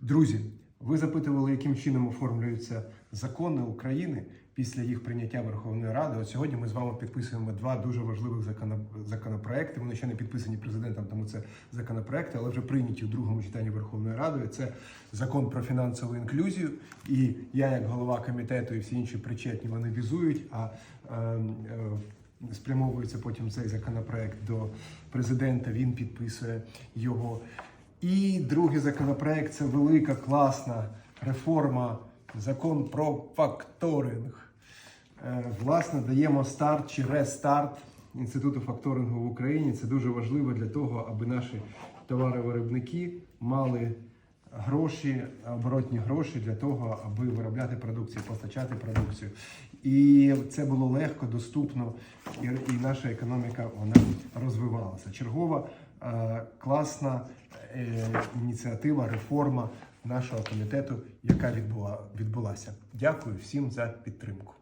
Друзі, ви запитували, яким чином оформлюються закони України після їх прийняття Верховною Радою. От сьогодні ми з вами підписуємо два дуже важливих законопроекти. Вони ще не підписані президентом, тому це законопроекти, але вже прийняті у другому читанні Верховною Радою. Це закон про фінансову інклюзію. І я, як голова комітету, і всі інші причетні, вони візують. А е, е, спрямовується потім цей законопроект до президента. Він підписує його. І другий законопроект це велика класна реформа, закон про факторинг. Е, Власне, даємо старт чи рестарт інституту факторингу в Україні. Це дуже важливо для того, аби наші товаровиробники мали гроші, оборотні гроші для того, аби виробляти продукцію, постачати продукцію. І це було легко, доступно, і, і наша економіка вона розвивалася. Чергова е, класна е, ініціатива, реформа нашого комітету, яка відбула, відбулася. Дякую всім за підтримку.